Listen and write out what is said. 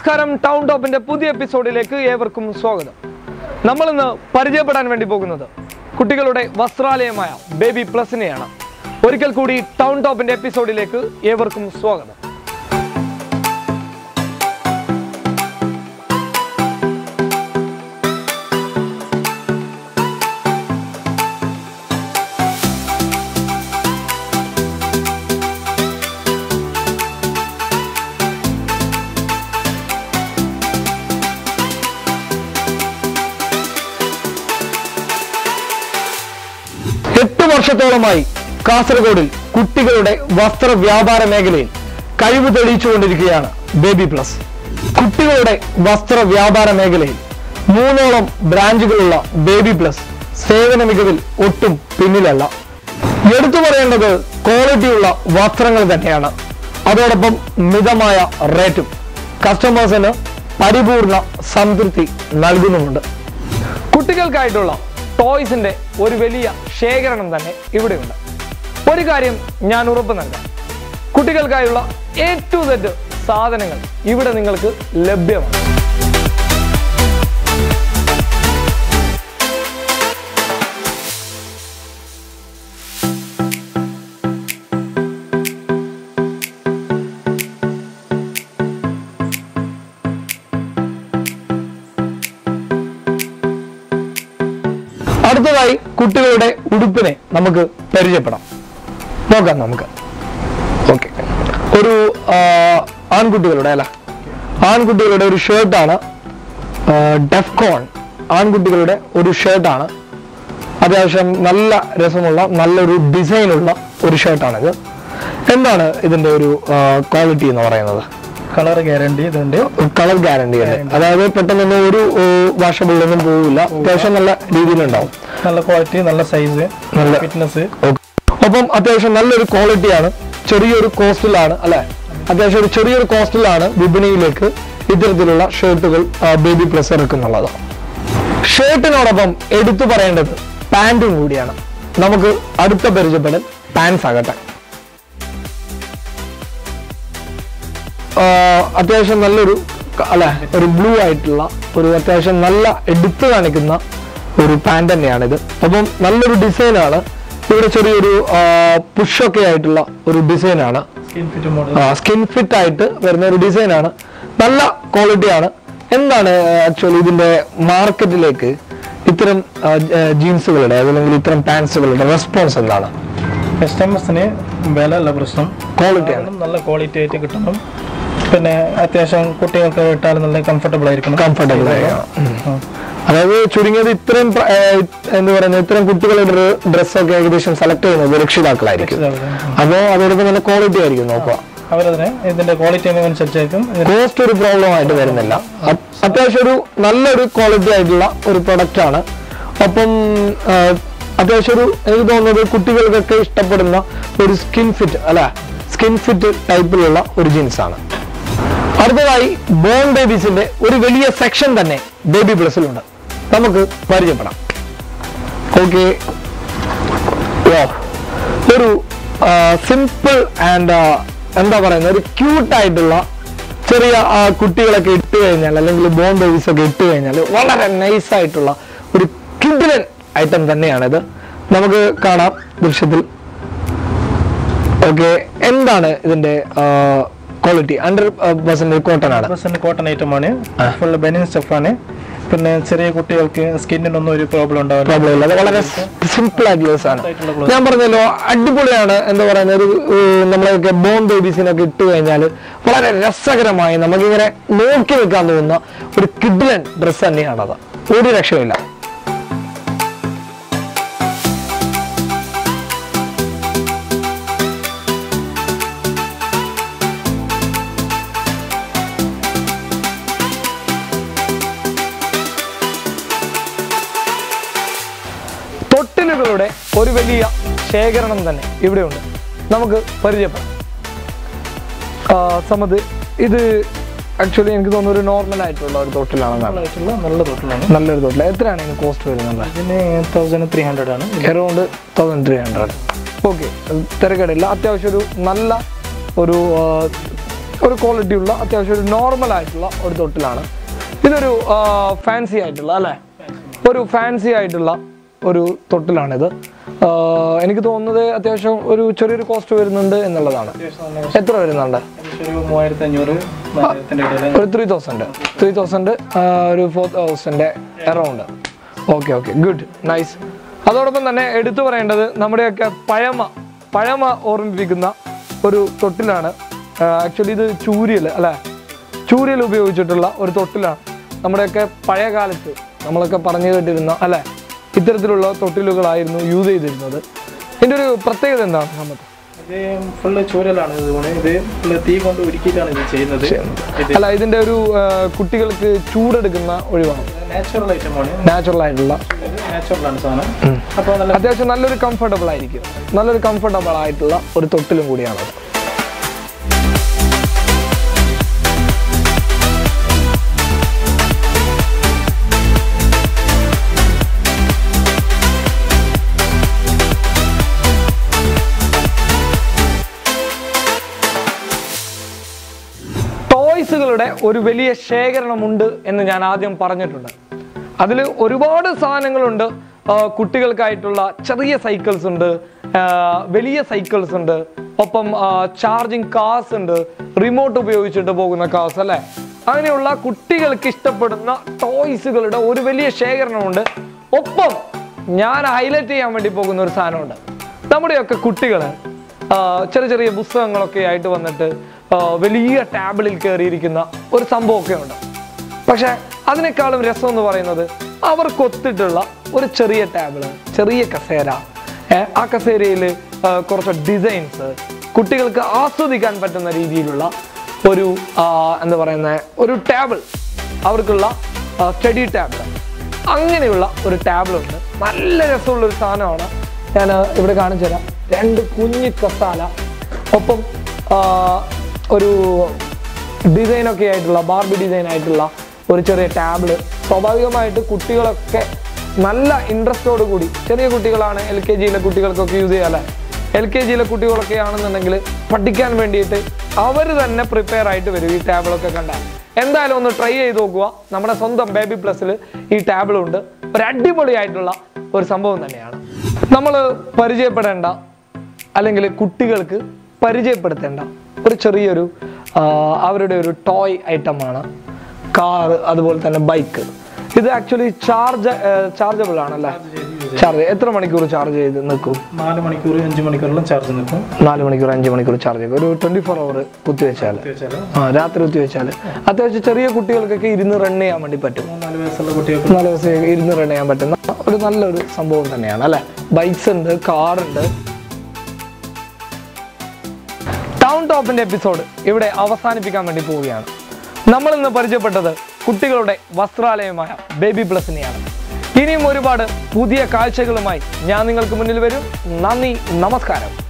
നമസ്കാരം. ടൗൺ ടോപ്പിന്റെ പുതിയ എപ്പിസോഡിലേക്ക് ഏവർക്കും സ്വാഗതം. നമ്മൾ ഇന്ന് പരിചയപ്പെടാൻ വേണ്ടി പോകുന്നത് കുട്ടികളുടെ വസ്ത്രാലയമായ ബേബി പ്ലസിനെയാണ്. ഒരിക്കൽ കൂടി ടൗൺ ടോപ്പിന്റെ എപ്പിസോഡിലേക്ക് ഏവർക്കും സ്വാഗതം. വർഷത്തോളമായി കാസർഗോഡിൽ കുട്ടികളുടെ വസ്ത്ര വ്യാപാര മേഖലയിൽ കഴിവ് തെളിയിച്ചുകൊണ്ടിരിക്കുകയാണ് ബേബി പ്ലസ്. കുട്ടികളുടെ വസ്ത്ര വ്യാപാര മേഖലയിൽ മൂന്നോളം ബ്രാഞ്ചുകളുള്ള ബേബി പ്ലസ് സേവന മികവിൽ ഒട്ടും പിന്നിലല്ല. എടുത്തു പറയേണ്ടത് ക്വാളിറ്റിയുള്ള വസ്ത്രങ്ങൾ തന്നെയാണ്. അതോടൊപ്പം മിതമായ റേറ്റും കസ്റ്റമേഴ്സിന് പരിപൂർണ സംതൃപ്തി നൽകുന്നുമുണ്ട്. കുട്ടികൾക്കായിട്ടുള്ള ടോയ്സിന്റെ ഒരു വലിയ ശേഖരണം തന്നെ ഇവിടെയുണ്ട്. ഒരു കാര്യം ഞാൻ ഉറപ്പ് നൽകാം. കുട്ടികൾക്കായുള്ള എ ടു സെറ്റ് സാധനങ്ങൾ ഇവിടെ നിങ്ങൾക്ക് ലഭ്യമാണ്. കുട്ടികളുടെ ഉടുപ്പിനെ നമുക്ക് പരിചയപ്പെടാം. നോക്കാം നമുക്ക്. ഓക്കെ ഒരു ആൺകുട്ടികളുടെ അല്ല. ആൺകുട്ടികളുടെ ഒരു ഷർട്ടാണ് ഡെഫ്കോൺ ആൺകുട്ടികളുടെ ഒരു ഷർട്ടാണ് അത്യാവശ്യം നല്ല രസമുള്ള നല്ലൊരു ഡിസൈനുള്ള ഒരു ഷർട്ടാണിത് എന്താണ് ഇതിന്റെ ഒരു ക്വാളിറ്റി എന്ന് പറയുന്നത്? കളർ ഗ്യാരണ്ടി ഇതുണ്ട്. കളർ ഗ്യാരണ്ടി അതായത് പെട്ടെന്ന് ഒരു വാഷബിളൊന്നും പോവില്ല. അത്യാവശ്യം നല്ല രീതിയിലുണ്ടാവും. നല്ല ക്വാളിറ്റി നല്ല സൈസ് നല്ല ഫിറ്റ്നസ് അപ്പം അത്യാവശ്യം നല്ലൊരു ക്വാളിറ്റിയാണ് ചെറിയൊരു കോസ്റ്റിലാണ് അല്ലെ? അത്യാവശ്യം ഒരു ചെറിയൊരു കോസ്റ്റിലാണ് വിപണിയിലേക്ക് ഇത്തരത്തിലുള്ള ഷർട്ടുകൾ ബേബി പ്ലസ് ഇറക്കുന്നുള്ളത്. ഷർട്ടിനോടൊപ്പം എടുത്തു പറയേണ്ടത് പാന്റും കൂടിയാണ്. നമുക്ക് അടുത്ത പരിചയപ്പെടൽ പാൻസ് ആകട്ടെ. അത്യാവശ്യം നല്ലൊരു അല്ലെ? ഒരു ബ്ലൂ ആയിട്ടുള്ള ഒരു അത്യാവശ്യം നല്ല എടുത്തു കാണിക്കുന്ന ഒരു പാന്റ് ഇത് അപ്പം നല്ലൊരു ഡിസൈനാണ് ഇവിടെ ചെറിയൊരു പുഷൊക്കെ ആയിട്ടുള്ള ഒരു ഡിസൈനാണ് skin fit model skin fit ആയിട്ട് വരുന്ന ഒരു ഡിസൈനാണ് നല്ല ക്വാളിറ്റിയാണ് എന്താണ് ആക്ച്വലി ഇതിന്റെ മാർക്കറ്റിലേക്ക് ഇത്തരം ജീൻസുകളുടെ അല്ലെങ്കിൽ ഇത്തരം പാൻസുകളുടെ റെസ്പോൺസ് എന്താണ്? കസ്റ്റമേഴ്സിന് വില അല്ല പ്രശ്നം. ക്വാളിറ്റി ആണ്. നല്ല ക്വാളിറ്റി ആയിട്ട് കിട്ടണം. പിന്നെ അത്യാവശ്യം കുട്ടികൾക്ക് ഇട്ടാൽ നല്ല കംഫർട്ടബിൾ ആയിരിക്കണം. കംഫർട്ടബിൾ ആ. അതായത് ചുരുങ്ങിയത് ഇത്രയും എന്താ പറയുന്നത് ഇത്രയും കുട്ടികളുടെ ഡ്രസ്സൊക്കെ ഏകദേശം സെലക്ട് ചെയ്യുന്നത് രക്ഷിതാക്കളായിരിക്കും. അപ്പോ അപ്പോൾ അതോടൊപ്പം നല്ല ക്വാളിറ്റി ആയിരിക്കും നോക്കുക. അവരതിനെ ഇതിന്റെ ക്വാളിറ്റി അനുസരിച്ചായിരിക്കും ഇതിന് കോസ്റ്റ് ഒരു പ്രോബ്ലം ആയിട്ട് വരുന്നില്ല. അത് അത്യാവശ്യം ഒരു നല്ലൊരു ക്വാളിറ്റി ആയിട്ടുള്ള ഒരു പ്രൊഡക്റ്റ് ആണ്. അപ്പം അത്യാവശ്യം ഒരു എനിക്ക് തോന്നുന്നത് കുട്ടികൾക്കൊക്കെ ഇഷ്ടപ്പെടുന്ന ഒരു സ്കിൻ ഫിറ്റ് അല്ല സ്കിൻ ഫിറ്റ് ടൈപ്പിലുള്ള ഒരു ജീൻസ് ആണ്. അടുത്തതായി ബോൺ ബേബീസിന്റെ ഒരു വലിയ സെക്ഷൻ തന്നെ ബേബി പ്ലസിലുണ്ട് നമുക്ക് പരിചയപ്പെടാം. ഓക്കെ ഒരു സിമ്പിൾ ആൻഡ് എന്താ പറയുന്നത് ഒരു ക്യൂട്ടായിട്ടുള്ള ചെറിയ കുട്ടികളൊക്കെ ഇട്ട് കഴിഞ്ഞാൽ അല്ലെങ്കിൽ ബോൺ ബേബീസ് ഒക്കെ ഇട്ട് കഴിഞ്ഞാൽ വളരെ നൈസായിട്ടുള്ള ഒരു കിഡിലൻ ഐറ്റം തന്നെയാണിത്. നമുക്ക് കാണാം ദൃശ്യത്തിൽ. ഓക്കെ എന്താണ് ഇതിന്റെ ക്വാളിറ്റി ഹൺഡ്രഡ് പെർസെന്റ് കോട്ടൺ ആണ്. കോട്ടൺ ഐറ്റം ആണ്. ഫുൾ ബെനിൻ സ്റ്റഫാണ് പിന്നെ ചെറിയ കുട്ടികൾക്ക് സ്കിന്നിനൊന്നും ഒരു പ്രോബ്ലം ഉണ്ടാവില്ല. പ്രോബ്ലം ഇല്ല. അത് വളരെ സിമ്പിൾ ആയിട്ടുള്ള സാധനം ആയിട്ടുള്ള ഞാൻ പറഞ്ഞല്ലോ അടിപൊളിയാണ് എന്താ പറയുന്നത് ഒരു നമ്മളൊക്കെ ബോൺ ബേബീസിനൊക്കെ ഇട്ട് കഴിഞ്ഞാൽ വളരെ രസകരമായി നമുക്കിങ്ങനെ നോക്കി വെക്കാൻ തോന്നുന്ന ഒരു കിഡ്ലൻ ഡ്രസ്സ് തന്നെയാണത്. ഒരു രക്ഷയില്ല ഒരു വലിയ ശേഖരണം തന്നെ ഇവിടെയുണ്ട്. നമുക്ക് പരിചയപ്പെടാം. സമത് ഇത് ആക്ച്വലി എനിക്ക് തോന്നുന്നു ഒരു നോർമൽ ആയിട്ടുള്ള ഒരു തൊട്ടിലാണ് നല്ല തൊട്ടിലാണ്. നല്ലൊരു തൊട്ടിൽ എത്രയാണ് ഇതിന് കോസ്റ്റ് വരുന്നത്? ഇതിന് തൗസൻഡ് ത്രീ ഹൺഡ്രഡ് ആണ്. Around thousand three hundred okay തിരക്കേടില്ല. അത്യാവശ്യം ഒരു നല്ല ഒരു ഒരു ക്വാളിറ്റി ഉള്ള അത്യാവശ്യം ഒരു നോർമൽ ആയിട്ടുള്ള ഒരു തൊട്ടിലാണ്. ഇതൊരു ഫാൻസി ആയിട്ടുള്ള അല്ലേ? ഒരു ഫാൻസി ആയിട്ടുള്ള ഒരു തൊട്ടിലാണിത്. എനിക്ക് തോന്നുന്നത് അത്യാവശ്യം ഒരു ചെറിയൊരു കോസ്റ്റ് വരുന്നുണ്ട് എന്നുള്ളതാണ്. എത്ര വരുന്നുണ്ട്? ഒരു ത്രീ തൗസൻഡ് ത്രീ തൗസൻഡ് ഒരു four thousand around okay okay good nice അതോടൊപ്പം തന്നെ എടുത്തു പറയേണ്ടത് നമ്മുടെയൊക്കെ പഴമ പഴമ ഓർമ്മിപ്പിക്കുന്ന ഒരു തൊട്ടിലാണ്. ആക്ച്വലി ഇത് ചൂരിയൽ അല്ലേ? ചൂരിയൽ ഉപയോഗിച്ചിട്ടുള്ള ഒരു തൊട്ടിലാണ് നമ്മുടെയൊക്കെ പഴയ കാലത്ത് നമ്മളൊക്കെ പറഞ്ഞു കേട്ടിരുന്ന അല്ലേ? ഇത്തരത്തിലുള്ള തൊട്ടിലുകളായിരുന്നു യൂസ് ചെയ്തിരുന്നത്. ഇതിന്റെ ഒരു പ്രത്യേകത എന്താണ് നമുക്ക് ഇത് ഫുള്ള് ചൂരലാണ് ഇത് ഫുള്ള് തീ കൊണ്ട് ഉരുക്കിയിട്ടാണ് ഇത് ചെയ്യുന്നത്. അല്ല ഇതിന്റെ ഒരു കുട്ടികൾക്ക് ചൂടെടുക്കുന്ന ഒഴിവാണ്. നാച്ചുറൽ ഐറ്റമാണ് നാച്ചുറൽ ആയിട്ടുള്ള. നാച്ചുറലാണ് സാധനം. അപ്പോൾ അത്യാവശ്യം നല്ലൊരു കംഫർട്ടബിൾ ആയിരിക്കും. നല്ലൊരു കംഫർട്ടബിൾ ആയിട്ടുള്ള ഒരു തൊട്ടിലും കൂടിയാണ് ഒരു വലിയ ശേഖരണമുണ്ട് എന്ന് ഞാൻ ആദ്യം പറഞ്ഞിട്ടുണ്ട്. അതിൽ ഒരുപാട് സാധനങ്ങളുണ്ട്. കുട്ടികൾക്കായിട്ടുള്ള ചെറിയ സൈക്കിൾസ് ഉണ്ട് വലിയ സൈക്കിൾസ് ഉണ്ട് ഒപ്പം ചാർജിങ് കാസ് ഉണ്ട് റിമോട്ട് ഉപയോഗിച്ചിട്ട് പോകുന്ന കാസ് അല്ലേ? അങ്ങനെയുള്ള കുട്ടികൾക്ക് ഇഷ്ടപ്പെടുന്ന ടോയ്സുകളുടെ ഒരു വലിയ ശേഖരണമുണ്ട്. ഒപ്പം ഞാൻ ഹൈലൈറ്റ് ചെയ്യാൻ വേണ്ടി പോകുന്ന ഒരു സാധനമുണ്ട്. നമ്മുടെയൊക്കെ കുട്ടികൾ ചെറിയ ചെറിയ പുസ്തകങ്ങളൊക്കെ ആയിട്ട് വന്നിട്ട് വലിയ ടാബിളിൽ കയറിയിരിക്കുന്ന ഒരു സംഭവമൊക്കെ ഉണ്ട്. പക്ഷെ അതിനേക്കാളും രസം എന്ന് പറയുന്നത് അവർക്കൊത്തിട്ടുള്ള ഒരു ചെറിയ ടാബിൾ ചെറിയ കസേര. ആ കസേരയിൽ കുറച്ച് ഡിസൈൻസ് കുട്ടികൾക്ക് ആസ്വദിക്കാൻ പറ്റുന്ന രീതിയിലുള്ള ഒരു എന്താ പറയുന്ന ഒരു ടേബിൾ. അവർക്കുള്ള സ്റ്റഡി ടേബിൾ അങ്ങനെയുള്ള ഒരു ടേബിൾ ഉണ്ട് നല്ല രസമുള്ള ഒരു സാധനമാണ്. ഞാൻ ഇവിടെ കാണിച്ചു തരാം രണ്ട് കുഞ്ഞു കസാല. ഒപ്പം ഒരു ഡിസൈനൊക്കെ ആയിട്ടുള്ള ബാർബി ഡിസൈൻ ആയിട്ടുള്ള ഒരു ചെറിയ ടാബിൾ സ്വാഭാവികമായിട്ട് കുട്ടികളൊക്കെ നല്ല ഇൻട്രസ്റ്റോട് കൂടി ചെറിയ കുട്ടികളാണ് എൽ കെ ജിയിലെ കുട്ടികൾക്കൊക്കെ യൂസ് ചെയ്യാല്ലേ എൽ കെ ജിയിലെ കുട്ടികളൊക്കെ ആണെന്നുണ്ടെങ്കിൽ പഠിക്കാൻ വേണ്ടിയിട്ട് അവർ തന്നെ പ്രിപ്പയർ ആയിട്ട് വരും ഈ ടാബിളൊക്കെ കണ്ടാൽ. എന്തായാലും ഒന്ന് ട്രൈ ചെയ്ത് നോക്കുക. നമ്മുടെ സ്വന്തം ബേബി പ്ലസ്സിൽ ഈ ടാബിളുണ്ട് ഒരു അടിപൊളിയായിട്ടുള്ള ഒരു സംഭവം തന്നെയാണ്. നമ്മൾ പരിചയപ്പെടേണ്ട അല്ലെങ്കിൽ കുട്ടികൾക്ക് പരിചയപ്പെടുത്തേണ്ട ഒരു ചെറിയൊരു അവരുടെ ഒരു ടോയ് ഐറ്റമാണ് കാർ അതുപോലെ തന്നെ ബൈക്ക് ഇത് ആക്ച്വലി ചാർജ് ചാർജബിൾ ആണല്ലേ? ചാർജ് എത്ര മണിക്കൂർ ചാർജ് ചെയ്ത് നിൽക്കും? നാല് മണിക്കൂർ അഞ്ച് മണിക്കൂറിലും ചാർജ് നിൽക്കും. നാല് മണിക്കൂർ അഞ്ച് മണിക്കൂർ ചാർജ് ചെയ്യും. ഒരു ട്വന്റി ഫോർ അവർ കുത്തിവെച്ചാൽ വെച്ചാൽ ആ രാത്രി കുത്തിവെച്ചാൽ അത്യാവശ്യം ചെറിയ കുട്ടികൾക്കൊക്കെ ഇരുന്ന് റൺ ചെയ്യാൻ വേണ്ടി പറ്റും. നാല് വയസ്സുള്ള കുട്ടികൾക്ക്. നാല് വയസ്സ് ഇരുന്ന് റൺ ചെയ്യാൻ പറ്റുന്ന ഒരു നല്ലൊരു സംഭവം തന്നെയാണ് അല്ലേ? ബൈക്സ് ഉണ്ട് കാറുണ്ട് ടൗൺ ടോപ്പിന്റെ എപ്പിസോഡ് ഇവിടെ അവസാനിപ്പിക്കാൻ വേണ്ടി പോവുകയാണ്. നമ്മൾ ഇന്ന് പരിചയപ്പെട്ടത് കുട്ടികളുടെ വസ്ത്രാലയമായ ബേബി പ്ലസിനെയാണ് ഇനിയും ഒരുപാട് പുതിയ കാഴ്ചകളുമായി ഞാൻ നിങ്ങൾക്ക് മുന്നിൽ വരും. നന്ദി നമസ്കാരം.